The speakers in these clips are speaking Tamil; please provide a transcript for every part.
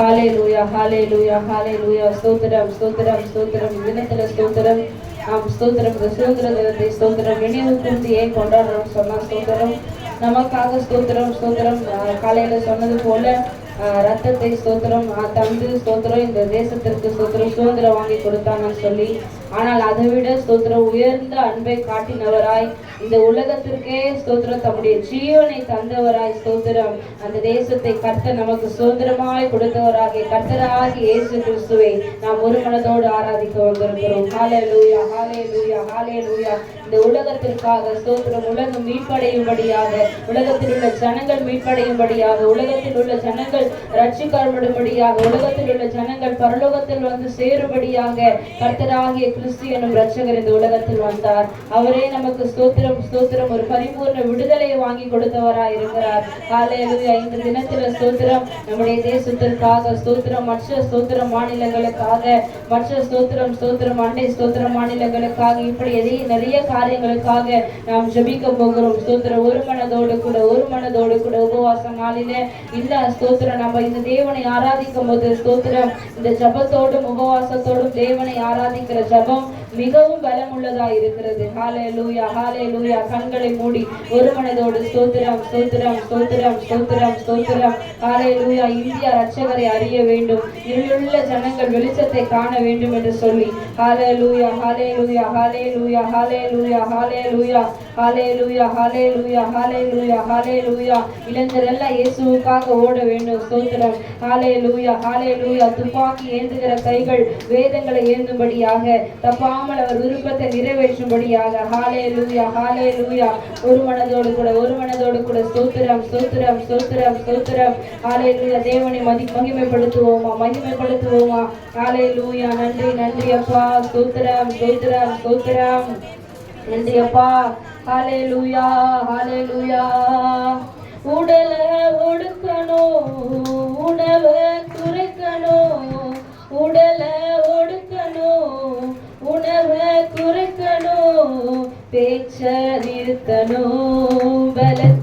ஹாலே லூயா ஹாலே லூயா ஹாலே லூயா ஸ்தோத்திரம் ஸ்தோத்திரம் ஸ்தோத்திரம் தினத்தில் ஸ்தோத்திரம் நாம் ஸ்தோத்திரம் இந்த சுதந்திர தினத்தை ஸ்தோத்திரம். நினைவு கூர்ந்து ஏன் கொண்டாடுறோம் சொன்னால் ஸ்தோத்திரம். நமக்காக ஸ்தோத்திரம் ஸ்தோத்திரம். காலையில் சொன்னது போல ரத்தத்தை ஸ்தோத்திரம். தந்து ஸ்தோத்திரம். இந்த தேசத்திற்கு ஸ்தோத்திரம். சுதந்திரம் வாங்கி கொடுத்தாங்கன்னு சொல்லி ஆனால் அதைவிட ஸ்தோத்திரம் உயர்ந்த அன்பை காட்டினவராய் இந்த உலகத்திற்கே ஸ்தோத்திரம். தம்முடைய ஜீவனை தந்தவராய் ஸ்தோத்திரம். அந்த தேசத்தை கர்த்த நமக்கு சுதந்திரமாய் கொடுத்தவராக கர்த்தராகி இயேசு கிறிஸ்துவை நாம் ஒரு மனதோடு ஆராதிக்க வந்திருக்கிறோம். ஹாலே லூயா ஹாலே லூயா ஹாலே லூயா இந்த உலகத்திற்காக ஸ்தோத்திரம் உலகம் மீட்படையும்படியாக உலகத்தில் உள்ள ஜனங்கள் மீட்படையும்படியாக உலகத்தில் உள்ள ஜனங்கள் ரட்சிக்கப்படும்படியாக உலகத்தில் உள்ள ஜனங்கள் பரலோகத்தில் வந்து சேரும்படியாக கர்த்தராகிய கிறிஸ்து என்னும் ரட்சகர் இந்த உலகத்தில் வந்தார். அவரே நமக்கு ஸ்தோத்திரம் ஸ்தோத்திரம். ஒரு பரிபூர்ண விடுதலையை வாங்கி கொடுத்தவராய் இருக்கிறார். காலையில் ஐந்து தினத்தில் ஸ்தோத்திரம். நம்முடைய தேசத்திற்காக ஸ்தோத்திரம். மற்ற ஸ்தோத்திர மாநிலங்களுக்காக மற்ற ஸ்தோத்திரம் ஸ்தோத்திரம் அண்டை ஸ்தோத்திர மாநிலங்களுக்காக இப்படி எதையும் நிறைய காரியங்களுக்காக நாம் ஜபிக்க போகிறோம். ஸ்தோத்திரம் ஒரு மனதோடு கூட ஒரு மனதோடு கூட உபவாச நாளில இந்த ஸ்தோத்திரம் நம்ம இந்த தேவனை ஆராதிக்கும் போது ஸ்தோத்திரம். இந்த ஜபத்தோடும் உபவாசத்தோடும் தேவனை ஆராதிக்கிற 하고 மிகவும் பலமுள்ளதா இருக்கிறது. ஹாலே லூயா ஹாலே லூயா கண்களை மூடி ஒரு மனதோடு ஸ்தோத்திரம் ஸ்தோத்திரம் ஸ்தோத்திரம் ஸ்தோத்திரம் ஸ்தோத்திரம். ஹாலே லூயா இந்தியா ரட்சகரை அறிய வேண்டும். இருளுள்ள ஜனங்கள் வெளிச்சத்தை காண வேண்டும் என்று சொல்லி. ஹாலே லூயா ஹாலே லூயா ஹாலே லூயா ஹாலே லூயா ஹாலே லூயா ஹாலே லூயா ஹாலே லூயா ஹாலே லூயா ஹாலே லூயா இளைஞரெல்லாம் இயேசுவுக்காக ஓட வேண்டும். ஸ்தோத்திரம். ஹாலே லூயா ஹாலே லூயா துப்பாக்கி ஏந்துகிற கைகள் வேதங்களை ஏந்தும்படியாக. தப்பா தப்பாமல் அவர் விருப்பத்தை நிறைவேற்றும்படியாக. ஹாலே லூயா ஹாலே லூயா ஒரு மனதோடு கூட ஒரு மனதோடு கூட ஸ்தோத்திரம் ஸ்தோத்திரம் ஸ்தோத்திரம் ஸ்தோத்திரம். ஹாலே லூயா தேவனை மதி மகிமைப்படுத்துவோமா மகிமைப்படுத்துவோமா? ஹாலே லூயா நன்றி நன்றி அப்பா. ஸ்தோத்திரம் ஸ்தோத்திரம் ஸ்தோத்திரம். நன்றி அப்பா. ஹாலே லூயா ஹாலே லூயா உடல ஒடுக்கணும் உணவை குறைக்கணும் உடல உணவை குறைக்கணும் பேச்ச நிறுத்தணும் பலத்தில்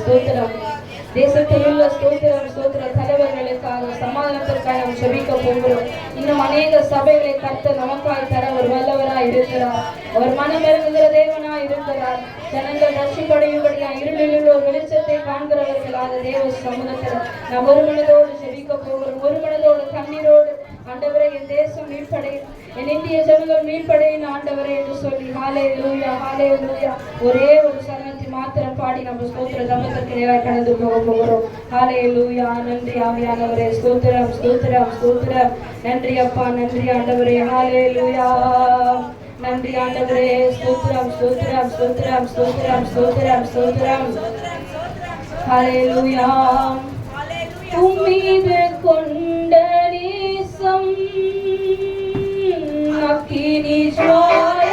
ஸ்தோத்திரம் தேசத்தில் உள்ள ஸ்தோத்திரம். ஸ்தோத்திர தலைவர்களுக்காக சமாதானத்திற்காக நாம் ஜெபிக்க போகிறோம். இன்னும் அநேக சபைகளை கர்த்தர் நமக்காய் தர ஒரு வல்லவராய் இருக்கிறார். அவர் மனம் இறங்குகிற தேவனாய் இருக்கிறார். ஜனங்கள் ரட்சிப்படையும்படியா இருளில் உள்ள ஒரு வெளிச்சத்தை காண்கிறவர்களாக தேவ சமூகத்தில் நாம் ஒரு மனதோடு ஜெபிக்க போகிறோம். ஒரு மனதோடு கண்ணீரோடு ஆண்டவரே என் தேசம் மீட்படையும் என் இந்திய ஜனங்கள் மீட்படையும் ஆண்டவரே என்று சொல்லி ஹாலே லூயா ஹாலே லூயா ஒரே ஒரு சரணத்தை மாத்திரம் பாடி நம்ம ஸ்தோத்திர தமத்திற்கு நேராக கடந்து போக போகிறோம். ஹாலே லூயா நன்றி ஆவியானவரே ஸ்தோத்திரம் ஸ்தோத்திரம் ஸ்தோத்திரம். நன்றி அப்பா நன்றி ஆண்டவரே ஹாலே லூயா நன்றி ஆண்டவரே ஸ்தோத்திரம் ஸ்தோத்திரம் ஸ்தோத்திரம் ஸ்தோத்திரம் ஸ்தோத்திரம் ஸ்தோத்திரம். ஹாலே லூயா உம்மீது கொண்ட நேசம் அக்கினி ஜுவாலை